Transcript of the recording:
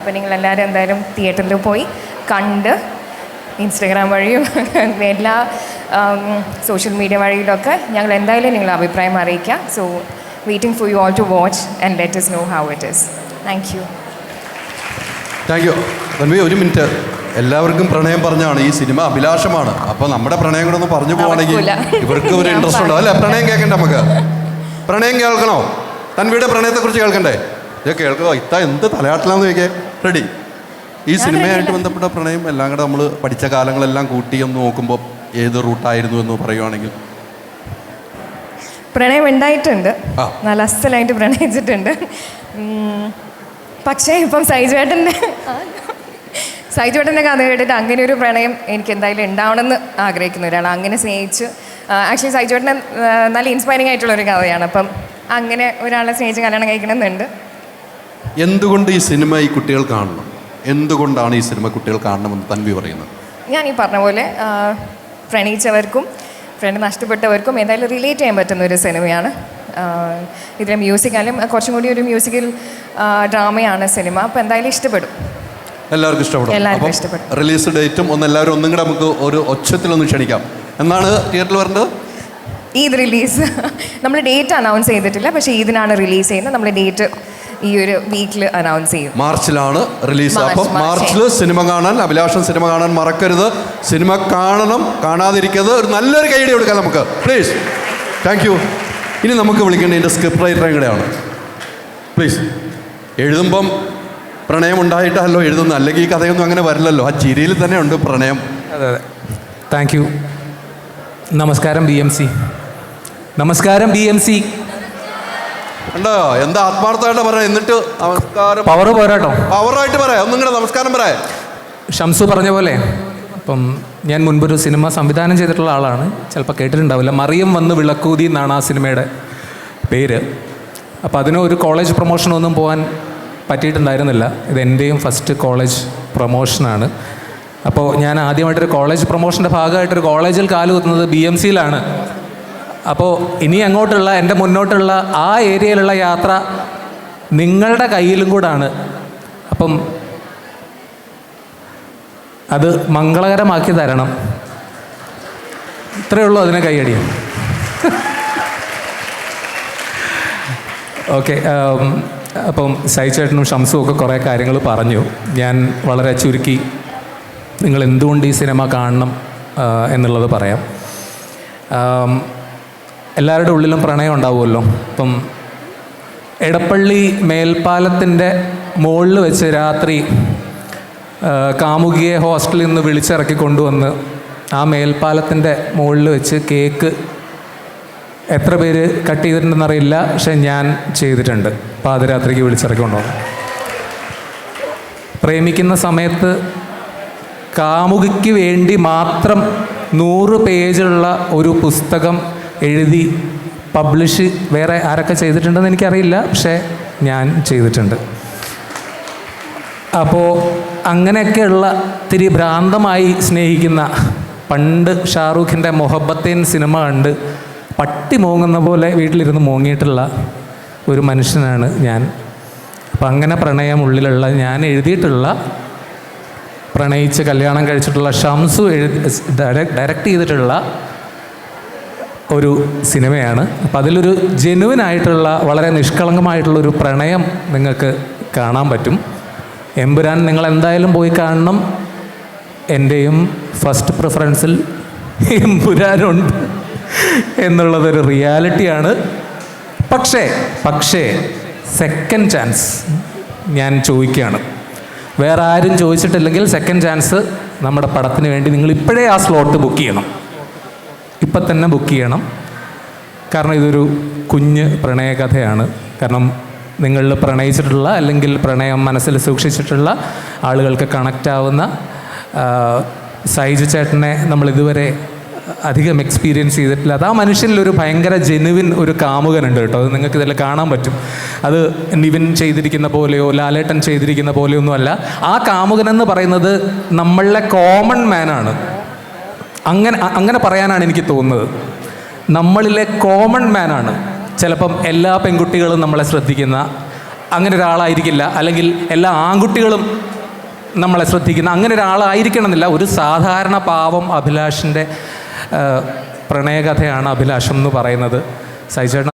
അപ്പോൾ നിങ്ങൾ എല്ലാവരും എന്തായാലും തിയേറ്ററിൽ പോയി കണ്ട് ഇൻസ്റ്റഗ്രാം വഴിയും എല്ലാ സോഷ്യൽ മീഡിയ വഴിയിലൊക്കെ ഞങ്ങൾ എന്തായാലും നിങ്ങളുടെ അഭിപ്രായം അറിയിക്കാം. So waiting for you all to watch and let us know how it is thank you thank you ഒരു മിനിറ്റ് എല്ലാവർക്കും പ്രണയം പറഞ്ഞാണ് ഈ സിനിമ അഭിലാഷമാണ്. അപ്പോൾ നമ്മുടെ പ്രണയം കൂടെ ഒന്ന് പറഞ്ഞു പോവാണെങ്കിൽ ഇവർക്ക് ഒരു ഇൻട്രസ്റ്റ് ഉണ്ടോ? അല്ലേ? പ്രണയം കേൾക്കണ്ടേ നമുക്ക്. പ്രണയം കേൾക്കണോ? തൻവിയുടെ പ്രണയത്തെക്കുറിച്ച് കേൾക്കണ്ടേ? ഇത് കേൾക്കുക ഇത്ത എന്ത് തലയാട്ടിലാന്ന് ചോദിക്കേ? റെഡി. ഈ സിനിമയായിട്ട് ബന്ധപ്പെട്ട പ്രണയം എല്ലാം കൂടെ നമ്മൾ പഠിച്ച കാലങ്ങളെല്ലാം കൂട്ടി നോക്കുമ്പോൾ ഏത് റൂട്ടായിരുന്നു എന്ന് പറയുവാണെങ്കിൽ. പ്രണയം ഉണ്ടായിട്ടുണ്ട്. നല്ല അസ്ഥലായിട്ട് പ്രണയിച്ചിട്ടുണ്ട്. പക്ഷേ ഇപ്പം സൈജുവേട്ടന്റെ സൈജുവേട്ടന്റെ കഥ കേട്ടിട്ട് അങ്ങനെ ഒരു പ്രണയം എനിക്ക് എന്തായാലും ഉണ്ടാവണമെന്ന് ആഗ്രഹിക്കുന്ന ഒരാളാണ്. അങ്ങനെ സ്നേഹിച്ച് ആക്ച്വലി സൈജുവേട്ടൻ നല്ല ഇൻസ്പയറിംഗ് ആയിട്ടുള്ള ഒരു കഥയാണ്. അപ്പം അങ്ങനെ ഒരാളെ സ്നേഹിച്ച് കല്യാണം കഴിക്കണമെന്നുണ്ട്. എന്തുകൊണ്ട് ഈ സിനിമ ഈ കുട്ടികൾ കാണണം? എന്തുകൊണ്ടാണ് ഈ സിനിമ കുട്ടികൾ കാണണമെന്ന് തൻവി പറയുന്നത്? ഞാൻ ഈ പറഞ്ഞ പോലെ പ്രണയിച്ചവർക്കും ഫ്രണ്ട് നഷ്ടപ്പെട്ടവർക്കും ഏതായാലും റിലേറ്റ് ചെയ്യാൻ പറ്റുന്ന ഒരു സിനിമയാണ്. ഇതിലെ മ്യൂസിക് മ്യൂസിക്കാലും കുറച്ചും കൂടി ഒരു മ്യൂസിക്കൽ ഡ്രാമയാണ് സിനിമ. അപ്പോൾ എന്തായാലും ഇഷ്ടപ്പെടും. എല്ലാവർക്കും ഇഷ്ടപ്പെടും. എല്ലാവർക്കും ഇഷ്ടപ്പെടും. റിലീസ് ഡേറ്റും ഒന്ന് എല്ലാവരും ഒന്നും കൂടെ നമുക്ക് ഒരു ഒച്ചത്തിലൊന്ന് ക്ഷണിക്കാം. എന്നാണ് തിയേറ്ററിൽ വരേണ്ടത് ഈദ് റിലീസ് നമ്മൾ ഡേറ്റ് അനൗൺസ് ചെയ്തിട്ടില്ല പക്ഷേ ഈദിനാണ് റിലീസ് ചെയ്യുന്നത്. നമ്മൾ ഡേറ്റ് ഈ ഒരു വീക്കിൽ അനൗൺസ് ചെയ്യും. മാർച്ചിലാണ് റിലീസ് അപ്പോൾ അപ്പം മാർച്ചിൽ സിനിമ കാണാൻ അഭിലാഷം സിനിമ കാണാൻ മറക്കരുത്. സിനിമ കാണണം കാണാതിരിക്കരുത്. ഒരു നല്ലൊരു കൈയടി കൊടുക്കാം നമുക്ക്. പ്ലീസ് താങ്ക് യു ഇനി നമുക്ക് വിളിക്കേണ്ട എന്റെ സ്ക്രിപ്റ്റ് റൈറ്ററും കൂടെയാണ് പ്ലീസ് എഴുതുമ്പം പ്രണയം ഉണ്ടായിട്ടല്ലോ എഴുതുന്നത്. അല്ലെങ്കിൽ ഈ കഥയൊന്നും അങ്ങനെ വരില്ലല്ലോ. ആ ചിരിയിൽ തന്നെ ഉണ്ട് പ്രണയം. അതെ അതെ. താങ്ക് യു നമസ്കാരം ബി എം സി നമസ്കാരം ബി എം സി ഉണ്ടോ എന്താ ആത്മാർത്ഥമായിട്ട് പറയാം എന്നിട്ട് നമസ്കാരം. പവർ പോരാട്ടോ. പവറായിട്ട് പറയാം. ഒന്നും കൂടെ നമസ്കാരം പറയാം. ഷംസു പറഞ്ഞ പോലെ ഇപ്പം ഞാൻ മുൻപൊരു സിനിമ സംവിധാനം ചെയ്തിട്ടുള്ള ആളാണ്. ചിലപ്പോൾ കേട്ടിട്ടുണ്ടാവില്ല. മറിയം വന്ന് വിളക്കൂതി എന്നാണ് ആ സിനിമയുടെ പേര്. അപ്പോൾ അതിന് ഒരു കോളേജ് പ്രൊമോഷനൊന്നും പോകാൻ പറ്റിയിട്ടുണ്ടായിരുന്നില്ല. ഇത് എന്റെയും ഫസ്റ്റ് കോളേജ് പ്രൊമോഷനാണ് അപ്പോൾ ഞാൻ ആദ്യമായിട്ടൊരു കോളേജ് പ്രൊമോഷന്റെ ഭാഗമായിട്ടൊരു കോളേജിൽ കാലുകുത്തുന്നത് ബി എം സിയിലാണ് അപ്പോൾ ഇനി അങ്ങോട്ടുള്ള എന്റെ മുന്നോട്ടുള്ള ആ ഏരിയയിലുള്ള യാത്ര നിങ്ങളുടെ കയ്യിലും കൂടാണ്. അപ്പം അത് മംഗളകരമാക്കി തരണം. ഇത്രയേ ഉള്ളൂ അതിനെ കൈയടി. ഓക്കെ അപ്പം സൈചേട്ടനും ഷംസും ഒക്കെ കുറേ കാര്യങ്ങൾ പറഞ്ഞു. ഞാൻ വളരെ ചുരുക്കി നിങ്ങൾ എന്തുകൊണ്ട് ഈ സിനിമ കാണണം എന്നുള്ളത് പറയാം. എല്ലാവരുടെ ഉള്ളിലും പ്രണയം ഉണ്ടാവുമല്ലോ. ഇപ്പം എടപ്പള്ളി മേൽപ്പാലത്തിന്റെ മുകളിൽ വെച്ച് രാത്രി കാമുകിയെ ഹോസ്റ്റലിൽ നിന്ന് വിളിച്ചിറക്കി കൊണ്ടുവന്ന് ആ മേൽപ്പാലത്തിന്റെ മുകളിൽ വെച്ച് കേക്ക് എത്ര പേര് കട്ട് ചെയ്തിട്ടുണ്ടെന്ന് അറിയില്ല പക്ഷെ ഞാൻ ചെയ്തിട്ടുണ്ട്. പാതിരാത്രിക്ക് വിളിച്ചിറക്കി കൊണ്ടുവന്നു. പ്രേമിക്കുന്ന സമയത്ത് കാമുകിക്ക് വേണ്ടി മാത്രം നൂറ് പേജുള്ള ഒരു പുസ്തകം എഴുതി പബ്ലിഷ് വേറെ ആരൊക്കെ ചെയ്തിട്ടുണ്ടെന്ന് എനിക്കറിയില്ല പക്ഷേ ഞാൻ ചെയ്തിട്ടുണ്ട്. അപ്പോൾ അങ്ങനെയൊക്കെയുള്ള ഇത്തിരി ഭ്രാന്തമായി സ്നേഹിക്കുന്ന പണ്ട് ഷാറൂഖിന്റെ മൊഹബത്തേൻ സിനിമ കണ്ട് പട്ടി മോങ്ങുന്ന പോലെ വീട്ടിലിരുന്ന് മോങ്ങിയിട്ടുള്ള ഒരു മനുഷ്യനാണ് ഞാൻ. അപ്പം അങ്ങനെ പ്രണയം ഉള്ളിലുള്ള ഞാൻ എഴുതിയിട്ടുള്ള പ്രണയിച്ച് കല്യാണം കഴിച്ചിട്ടുള്ള ഷംസു എഴുതി ഡയറക്റ്റ് ചെയ്തിട്ടുള്ള ഒരു സിനിമയാണ്. അപ്പം അതിലൊരു ജെനുവിൻ ആയിട്ടുള്ള വളരെ നിഷ്കളങ്കമായിട്ടുള്ളൊരു പ്രണയം നിങ്ങൾക്ക് കാണാൻ പറ്റും. എമ്പുരാൻ നിങ്ങൾ എന്തായാലും പോയി കാണണം. എന്റെയും ഫസ്റ്റ് പ്രിഫറൻസിൽ എമ്പുരാനുണ്ട് എന്നുള്ളതൊരു റിയാലിറ്റിയാണ്. പക്ഷേ പക്ഷേ സെക്കൻഡ് ചാൻസ് ഞാൻ ചോദിക്കുകയാണ്. വേറെ ആരും ചോദിച്ചിട്ടില്ലെങ്കിൽ സെക്കൻഡ് ചാൻസ് നമ്മുടെ പടത്തിന് വേണ്ടി നിങ്ങൾ ഇപ്പോഴേ ആ സ്ലോട്ട് ബുക്ക് ചെയ്യണം. ഇപ്പം തന്നെ ബുക്ക് ചെയ്യണം. കാരണം ഇതൊരു കുഞ്ഞ് പ്രണയകഥയാണ്. കാരണം നിങ്ങളിൽ പ്രണയിച്ചിട്ടുള്ള അല്ലെങ്കിൽ പ്രണയം മനസ്സിൽ സൂക്ഷിച്ചിട്ടുള്ള ആളുകൾക്ക് കണക്റ്റാവുന്ന സൈജു ചേട്ടനെ നമ്മൾ ഇതുവരെ അധികം എക്സ്പീരിയൻസ് ചെയ്തിട്ടില്ല. അത് ആ മനുഷ്യനിലൊരു ഭയങ്കര ജെനുവിൻ ഒരു കാമുകനുണ്ട് കേട്ടോ. അത് നിങ്ങൾക്ക് ഇതിൽ കാണാൻ പറ്റും. അത് നിവിൻ ചെയ്തിരിക്കുന്ന പോലെയോ ലാലേട്ടൻ ചെയ്തിരിക്കുന്ന പോലെയോ ഒന്നുമല്ല ആ കാമുകൻ എന്ന് പറയുന്നത് നമ്മളുടെ കോമൺ മാനാണ് അങ്ങനെ അങ്ങനെ പറയാനാണ് എനിക്ക് തോന്നുന്നത്. നമ്മളിലെ കോമൺ മാനാണ് ചിലപ്പം എല്ലാ പെൺകുട്ടികളും നമ്മളെ ശ്രദ്ധിക്കുന്ന അങ്ങനെ ഒരാളായിരിക്കില്ല. അല്ലെങ്കിൽ എല്ലാ ആൺകുട്ടികളും നമ്മളെ ശ്രദ്ധിക്കുന്ന അങ്ങനെ ഒരാളായിരിക്കണം എന്നില്ല ഒരു സാധാരണ പാവം അഭിലാഷിന്റെ പ്രണയകഥയാണ് അഭിലാഷം എന്ന് പറയുന്നത്. സൈചേട്ടൻ